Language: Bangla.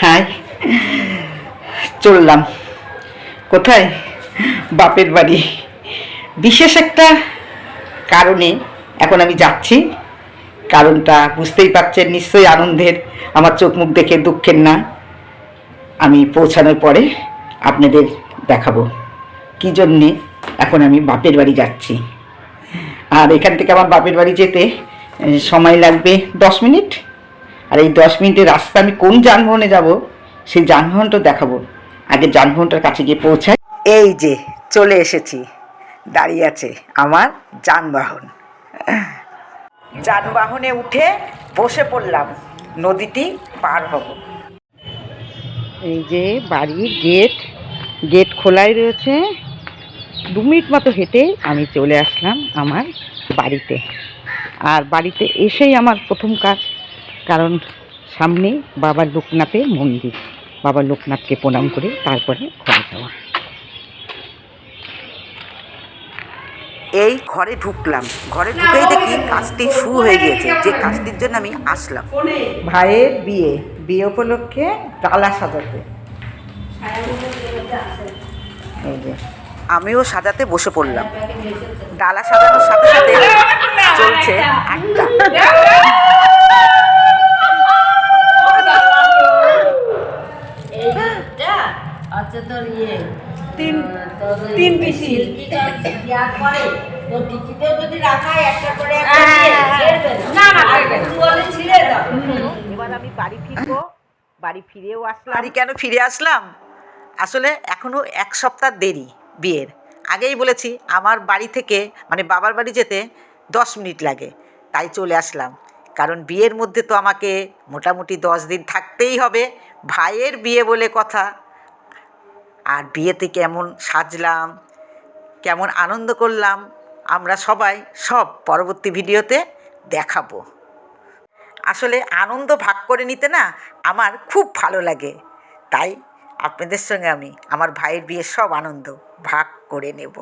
হাই চললাম। কোথায়? বাপের বাড়ি। বিশেষ একটা কারণে এখন আমি যাচ্ছি। কারণটা বুঝতেই পারছেন, নিশ্চয়ই আনন্দের। আমার চোখ মুখ দেখে দুঃখের না। আমি পৌঁছানোর পরে আপনাদের দেখাবো। কী জন্যে এখন আমি বাপের বাড়ি যাচ্ছি। আর এখান থেকে আমার বাপের বাড়ি যেতে সময় লাগবে দশ মিনিট। আর এই দশ মিনিটের রাস্তা আমি কোন যানবাহনে যাব সেই যানবাহনটা দেখাবো। আগে যানবাহনটার কাছে গিয়ে পৌঁছাই। এই যে চলে এসেছি। দাঁড়িয়ে আছে আমার যানবাহন। যানবাহনে উঠে বসে পড়লাম। নদীটি পার হব। এই যে বাড়ির গেট গেট খোলাই রয়েছে। দু মিনিট মতো হেঁটে আমি চলে আসলাম আমার বাড়িতে। আর বাড়িতে এসেই আমার প্রথম কাজ। কারণ সামনে বাবা লোকনাথের মন্দির। বাবা লোকনাথকে প্রণাম করে তারপরে ঘরে যাওয়া। এই ঘরে ঢুকলাম। ঘরে ঢুকেই দেখি কাজটি শুরু হয়ে গিয়েছে। যে কাজটির জন্য আমি আসলাম। ভাইয়ের বিয়ে। বিয়ে উপলক্ষে ডালা সাজাতে। আমিও সাজাতে বসে পড়লাম। ডালা সাজানোর সাথে সাথে তোর ইয়ে তিন তিন পিসি। দেওয়ার পরে তোর টিকিতেও যদি রাখা একটা করে একটা হ্যাঁ, হ্যাঁ, না, না, দাও। এবার আমি বাড়ি ফিরবো। বাড়ি ফিরেও আসলাম। বাড়ি কেন ফিরে আসলাম? আসলে এখনও এক সপ্তাহ দেরি বিয়ের। আগেই বলেছি আমার বাড়ি থেকে মানে বাবার বাড়ি যেতে দশ মিনিট লাগে। তাই চলে আসলাম। কারণ বিয়ের মধ্যে তো আমাকে মোটামুটি দশ দিন থাকতেই হবে। ভাইয়ের বিয়ে বলে কথা। আর বিয়েতে কেমন সাজলাম, কেমন আনন্দ করলাম, আমরা সবাই সব পরবর্তী ভিডিওতে দেখাবো। আসলে আনন্দ ভাগ করে নিতে না আমার খুব ভালো লাগে। তাই আপনাদের সঙ্গে আমি, আমার ভাইয়ের বিয়ের সব আনন্দ ভাগ করে নেব।